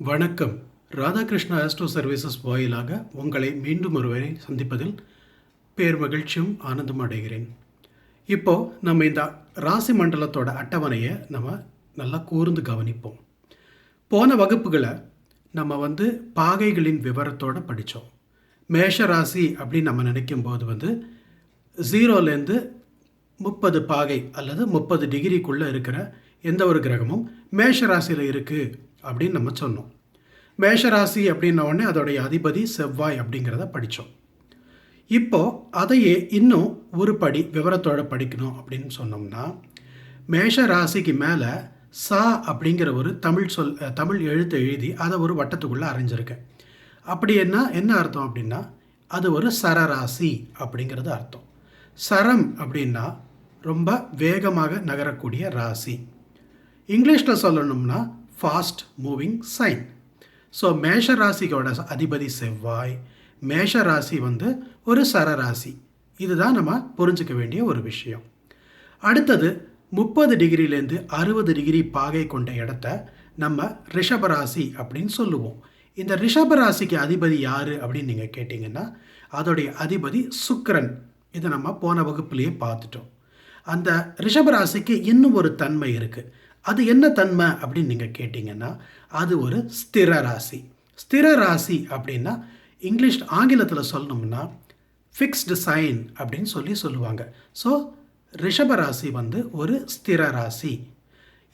வணக்கம். Radhakrishna astro services வாயிலாக உங்களை மீண்டும் ஒருவரை சந்திப்பதில் பேர் மகிழ்ச்சியும் ஆனந்தம் அடைகிறேன். இப்போது நம்ம இந்த ராசி மண்டலத்தோட அட்டவணையை நம்ம நல்லா கூர்ந்து கவனிப்போம். போன வகுப்புகளை நம்ம வந்து பாகைகளின் விவரத்தோட படித்தோம். மேஷ ராசி அப்படின்னு நம்ம நினைக்கும் போது வந்து ஜீரோலேருந்து முப்பது பாகை அல்லது முப்பது டிகிரிக்குள்ளே இருக்கிற எந்த ஒரு கிரகமும் மேஷ ராசியில் இருக்குது அப்படின்னு நம்ம சொன்னோம். மேஷ ராசி அப்படின்ன உடனே அதோடைய அதிபதி செவ்வாய் அப்படிங்கிறத படித்தோம் இப்போது அதையே இன்னும் ஒரு படி விவரத்தோடு படிக்கணும் அப்படின்னு சொன்னோம்னா மேஷ ராசிக்கு மேலே சா அப்படிங்கிற ஒரு தமிழ் சொல் தமிழ் எழுத்து எழுதி அதை ஒரு வட்டத்துக்குள்ளே அரைஞ்சிருக்கேன் அப்படி என்ன என்ன அர்த்தம் அப்படின்னா அது ஒரு சரராசி அப்படிங்கிறது அர்த்தம். சரம் அப்படின்னா ரொம்ப வேகமாக நகரக்கூடிய ராசி. இங்கிலீஷில் சொல்லணும்னா ஃபாஸ்ட் மூவிங் சைன் ஸோ மேஷ ராசிக்கோட அதிபதி செவ்வாய் மேஷ ராசி வந்து ஒரு சரராசி இதுதான் நம்ம புரிஞ்சுக்க வேண்டிய ஒரு விஷயம். அடுத்தது முப்பது டிகிரிலேருந்து அறுபது டிகிரி பாகை கொண்ட இடத்த நம்ம ரிஷபராசி அப்படின்னு சொல்லுவோம். இந்த ரிஷபராசிக்கு அதிபதி யார் அப்படின்னு நீங்கள் கேட்டிங்கன்னா அதோடைய அதிபதி சுக்கரன். இதை நம்ம போன வகுப்புலேயே பார்த்துட்டோம். அந்த ரிஷபராசிக்கு இன்னும் ஒரு தன்மை இருக்குது அது என்ன தன்மை அப்படின்னு நீங்கள் கேட்டிங்கன்னா அது ஒரு ஸ்திர ராசி. ஸ்திர ராசி அப்படின்னா இங்கிலீஷ் ஆங்கிலத்தில் சொல்லணும்னா ஃபிக்ஸ்டு சைன் அப்படின்னு சொல்லி சொல்லுவாங்க. ஸோ ரிஷபராசி வந்து ஒரு ஸ்திர ராசி.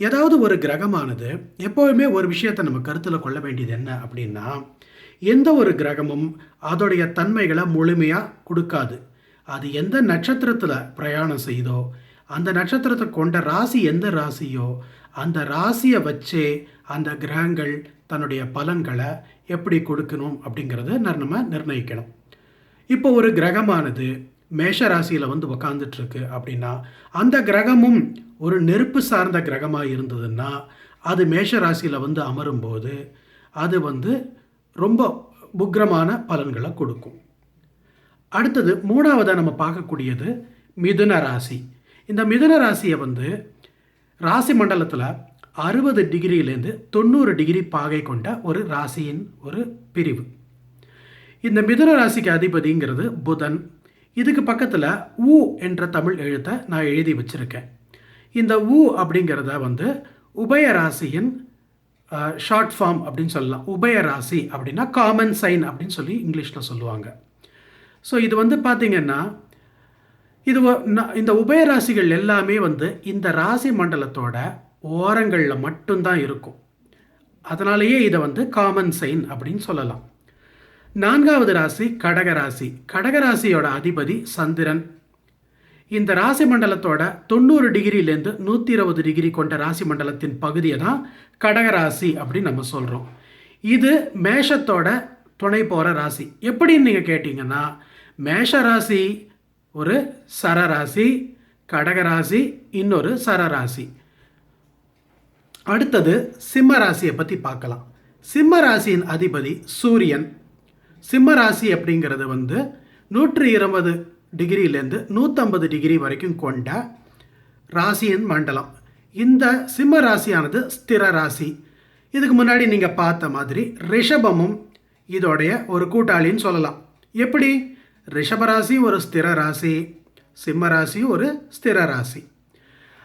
ஏதாவது ஒரு கிரகமானது எப்போவுமே ஒரு விஷயத்தை நம்ம கருத்தில் கொள்ள வேண்டியது என்ன அப்படின்னா எந்த ஒரு கிரகமும் அதோடைய தன்மைகளை முழுமையாக கொடுக்காது. அது எந்த நட்சத்திரத்தில் பிரயாணம் செய்தோ அந்த நட்சத்திரத்தை கொண்ட ராசி எந்த ராசியோ அந்த ராசியை வச்சே அந்த கிரகங்கள் தன்னுடைய பலன்களை எப்படி கொடுக்கணும் அப்படிங்கிறத நம்ம நிர்ணயிக்கணும். இப்போ ஒரு கிரகமானது மேஷ ராசியில் வந்து உக்காந்துட்டுருக்கு அப்படின்னா அந்த கிரகமும் ஒரு நெருப்பு சார்ந்த கிரகமாக இருந்ததுன்னா அது மேஷ ராசியில் வந்து அமரும்போது அது வந்து ரொம்ப உக்ரமான பலன்களை கொடுக்கும். அடுத்தது மூணாவதாக நம்ம பார்க்கக்கூடியது மிதுன ராசி. இந்த மிதுன ராசியை வந்து ராசி மண்டலத்தில் அறுபது டிகிரியிலேருந்து தொண்ணூறு டிகிரி பாகை கொண்ட ஒரு ராசியின் ஒரு பிரிவு. இந்த மிதுன ராசிக்கு அதிபதிங்கிறது புதன். இதுக்கு பக்கத்தில் ஊ என்ற தமிழ் எழுத்தை நான் எழுதி வச்சிருக்கேன். இந்த ஊ அப்படிங்கிறத வந்து உபய ராசியின் ஷார்ட் ஃபார்ம் அப்படின்னு சொல்லலாம். உபய ராசி அப்படின்னா காமன் சைன் அப்படின்னு சொல்லி இங்கிலீஷில் சொல்லுவாங்க. ஸோ இது வந்து பார்த்திங்கன்னா இது இந்த உபயராசிகள் எல்லாமே வந்து இந்த ராசி மண்டலத்தோட ஓரங்களில் மட்டும்தான் இருக்கும். அதனாலேயே இதை வந்து காமன் சைன் அப்படின்னு சொல்லலாம். நான்காவது ராசி கடகராசி கடகராசியோட அதிபதி சந்திரன். இந்த ராசி மண்டலத்தோட தொண்ணூறு டிகிரிலேருந்து நூற்றி இருபது டிகிரி கொண்ட ராசி மண்டலத்தின் பகுதியை தான் கடகராசி அப்படின்னு நம்ம சொல்கிறோம் இது மேஷத்தோட துணை போகிற ராசி. எப்படின்னு நீங்கள் கேட்டிங்கன்னா மேஷ ராசி ஒரு சரராசி கடக ராசி இன்னொரு சரராசி. அடுத்தது சிம்ம ராசியை பற்றி பார்க்கலாம். சிம்ம ராசியின் அதிபதி சூரியன். சிம்ம ராசி அப்படிங்கிறது வந்து நூற்றி இருபது டிகிரியிலேருந்து நூற்றம்பது டிகிரி வரைக்கும் கொண்ட ராசியின் மண்டலம். இந்த சிம்ம ராசியானது ஸ்திர ராசி. இதுக்கு முன்னாடி நீங்கள் பார்த்த மாதிரி ரிஷபமும் இதோடைய ஒரு கூட்டாளின்னு சொல்லலாம். எப்படி? ரிஷபராசி ஒரு ஸ்திர ராசி சிம்ம ராசி ஒரு ஸ்திர ராசி.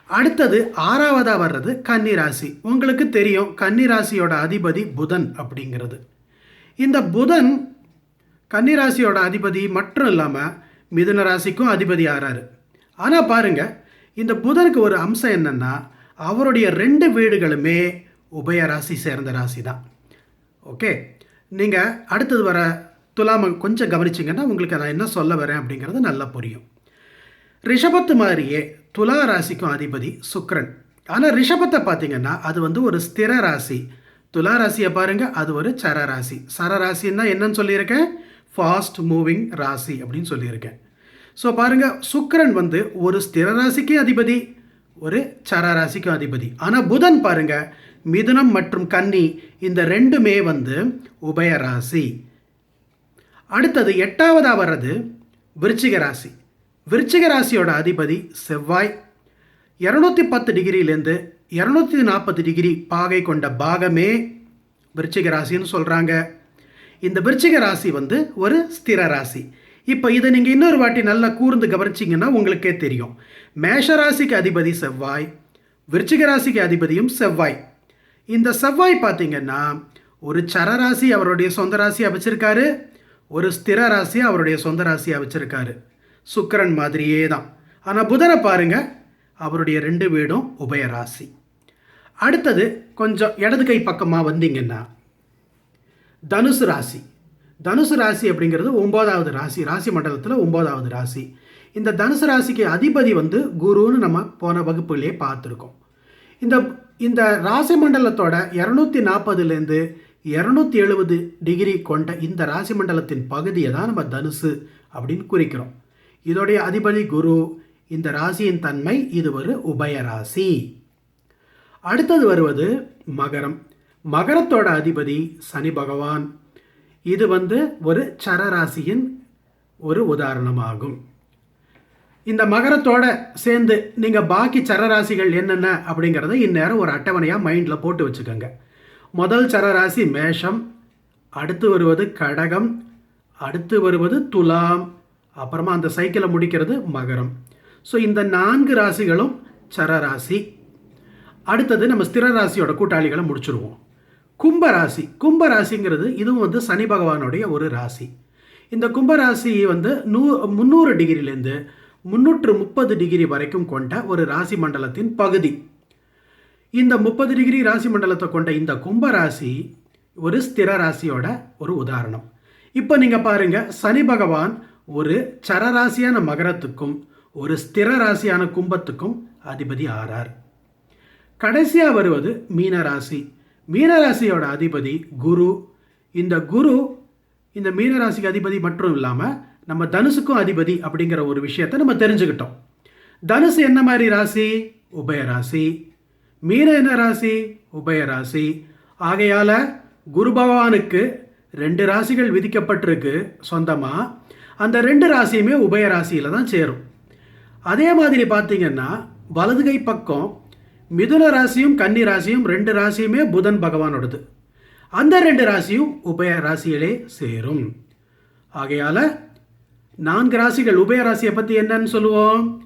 அடுத்தது ஆறாவதாக வர்றது கன்னி ராசி. உங்களுக்கு தெரியும் கன்னி ராசியோட அதிபதி புதன் அப்படிங்கிறது. இந்த புதன் கன்னி ராசியோட அதிபதி மட்டும் இல்லாமல் மிதுன ராசிக்கும் அதிபதி ஆறாரு. ஆனால் பாருங்க இந்த புதனுக்கு ஒரு அம்சம் என்னென்னா அவருடைய ரெண்டு வீடுகளுமே உபய ராசி சேர்ந்த ராசி தான் ஓகே? நீங்கள் அடுத்தது வர துலாம கொஞ்சம் கவனிச்சிங்கன்னா உங்களுக்கு நான் என்ன சொல்ல வரேன் அப்படிங்கிறது நல்லா புரியும். ரிஷபத்து மாதிரியே துலா ராசிக்கும் அதிபதி சுக்ரன் ஆனால் ரிஷபத்தை பார்த்தீங்கன்னா அது வந்து ஒரு ஸ்திர ராசி. துலா ராசியை பாருங்கள் அது ஒரு சர ராசி. சர ராசின்னா என்னன்னு சொல்லியிருக்கேன்? ஃபாஸ்ட் மூவிங் ராசி அப்படின்னு சொல்லியிருக்கேன். ஸோ பாருங்கள் சுக்ரன் வந்து ஒரு ஸ்திர ராசிக்கு அதிபதி ஒரு சர ராசிக்கும் அதிபதி. ஆனால் புதன் பாருங்கள் மிதுனம் மற்றும் கன்னி இந்த ரெண்டுமே வந்து உபய ராசி. அடுத்தது எட்டாவதாக வர்றது விருச்சிக ராசி. விருச்சிக ராசியோட அதிபதி செவ்வாய். இரநூத்தி பத்து டிகிரியிலேருந்து இரநூத்தி நாற்பது டிகிரி பாகை கொண்ட பாகமே விருச்சிக ராசின்னு சொல்கிறாங்க இந்த விருச்சிக ராசி வந்து ஒரு ஸ்திர ராசி. இப்போ இதை நீங்கள் இன்னொரு வாட்டி நல்லா கூர்ந்து கவனிச்சிங்கன்னா உங்களுக்கே தெரியும். மேஷ ராசிக்கு அதிபதி செவ்வாய் விருச்சிக ராசிக்கு அதிபதியும் செவ்வாய். இந்த செவ்வாய் பார்த்தீங்கன்னா ஒரு சரராசி அவருடைய சொந்த ராசியாக வச்சுருக்காரு. ஒரு ஸ்திர ராசியை அவருடைய சொந்த ராசியாக வச்சுருக்காரு. சுக்கரன் மாதிரியே தான். ஆனால் புதனை பாருங்க அவருடைய ரெண்டு வீடும் உபய ராசி. அடுத்தது கொஞ்சம் இடது கை பக்கமாக வந்தீங்கன்னா தனுசு ராசி. தனுசு ராசி அப்படிங்கிறது ஒம்போதாவது ராசி ராசி மண்டலத்தில் ஒம்போதாவது ராசி. இந்த தனுசு ராசிக்கு அதிபதி வந்து குருன்னு நம்ம போன வகுப்புலேயே பார்த்துருக்கோம். இந்த இந்த ராசி மண்டலத்தோட இரநூத்தி நாற்பதுலேருந்து இரநூத்தி எழுபது டிகிரி கொண்ட இந்த ராசி மண்டலத்தின் பகுதியை தான் நம்ம தனுசு அப்படின்னு குறிக்கிறோம். இதோடைய அதிபதி குரு இந்த ராசியின் தன்மை இது ஒரு உபய ராசி. அடுத்தது வருவது மகரம். மகரத்தோட அதிபதி சனி பகவான். இது வந்து ஒரு சரராசியின் ஒரு உதாரணமாகும். இந்த மகரத்தோட சேர்ந்து நீங்கள் பாக்கி சரராசிகள் என்னென்ன அப்படிங்கிறத இந்நேரம் ஒரு அட்டவணையாக மைண்டில் போட்டு வச்சுக்கோங்க. முதல் சரராசி மேஷம். அடுத்து வருவது கடகம். அடுத்து வருவது துலாம். அப்புறமா அந்த சைக்கிளை முடிக்கிறது மகரம். ஸோ இந்த நான்கு ராசிகளும் சரராசி. அடுத்தது நம்ம ஸ்திர ராசியோட கூட்டாளிகளை முடிச்சிருவோம். கும்பராசி கும்பராசிங்கிறது இதுவும் வந்து சனி பகவானுடைய ஒரு ராசி. இந்த கும்பராசி வந்து நூ முந்நூறு டிகிரிலேருந்து முந்நூற்று முப்பது டிகிரி வரைக்கும் கொண்ட ஒரு ராசி மண்டலத்தின் பகுதி. இந்த முப்பது டிகிரி ராசி மண்டலத்தை கொண்ட இந்த கும்ப ராசி ஒரு ஸ்திர ராசியோட ஒரு உதாரணம். இப்போ நீங்கள் பாருங்க சனி பகவான் ஒரு சரராசியான மகரத்துக்கும் ஒரு ஸ்திர ராசியான கும்பத்துக்கும் அதிபதி ஆறார். கடைசியாக வருவது மீனராசி மீனராசியோட அதிபதி குரு. இந்த குரு இந்த மீனராசிக்கு அதிபதி மட்டும் இல்லாமல் நம்ம தனுசுக்கும் அதிபதி அப்படிங்கிற ஒரு விஷயத்தை நம்ம தெரிஞ்சுக்கிட்டோம். தனுசு என்ன மாதிரி ராசி? உபய ராசி. மீன என்ன ராசி? உபய ராசி. ஆகையால் குரு பகவானுக்கு ரெண்டு ராசிகள் விதிக்கப்பட்டிருக்கு சொந்தமாக அந்த ரெண்டு ராசியுமே உபய ராசியில் தான் சேரும். அதே மாதிரி பார்த்தீங்கன்னா வலது கை பக்கம் மிதுன ராசியும் கன்னி ராசியும் ரெண்டு ராசியுமே புதன் பகவானோடது. அந்த ரெண்டு ராசியும் உபய ராசியிலே சேரும். ஆகையால் நான்கு ராசிகள் உபய ராசியை பற்றி என்னன்னு சொல்லுவோம்?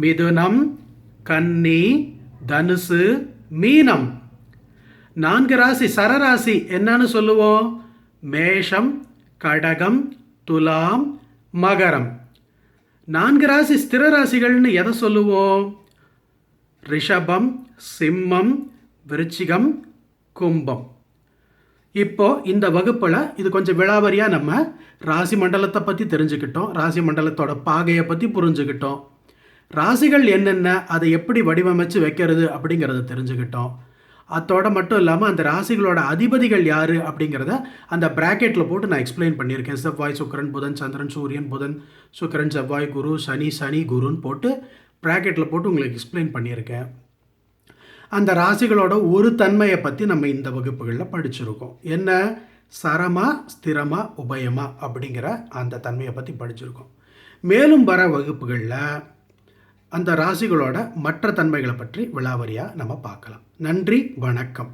மிதுனம் கன்னி தனுசு மீனம். நான்கு ராசி சரராசி என்னன்னு சொல்லுவோம்? மேஷம் கடகம் துலாம் மகரம். நான்கு ராசி ஸ்திர ராசிகள்னு எதை சொல்லுவோம்? ரிஷபம் சிம்மம் விருச்சிகம் கும்பம். இப்போ இந்த வகுப்பில் இது கொஞ்சம் விழாவரியாக நம்ம ராசி மண்டலத்தை பற்றி தெரிஞ்சுக்கிட்டோம். ராசி மண்டலத்தோட பாகையை பற்றி புரிஞ்சுக்கிட்டோம். ராசிகள் என்னென்ன அதை எப்படி வடிவமைச்சு வைக்கிறது அப்படிங்கிறத தெரிஞ்சுக்கிட்டோம். அதோட மட்டும் இல்லாமல் அந்த ராசிகளோட அதிபதிகள் யார் அப்படிங்கிறத அந்த ப்ராக்கெட்டில் போட்டு நான் எக்ஸ்பிளைன் பண்ணியிருக்கேன். செவ்வாய் சுக்கரன் புதன் சந்திரன் சூரியன் புதன் சுக்கரன் செவ்வாய் குரு சனி சனி குருன்னு போட்டு ப்ராக்கெட்டில் போட்டு உங்களுக்கு எக்ஸ்பிளைன் பண்ணியிருக்கேன். அந்த ராசிகளோட ஒரு தன்மையை பற்றி நம்ம இந்த வகுப்புகளில் படிச்சிருக்கோம். என்ன? சரமா ஸ்திரமா உபயமா அப்படிங்கிற அந்த தன்மையை பற்றி படிச்சிருக்கோம். மேலும் வர வகுப்புகளில் அந்த ராசிகளோட மற்ற தன்மைகளை பற்றி விளாவரியாக நம்ம பார்க்கலாம். நன்றி வணக்கம்.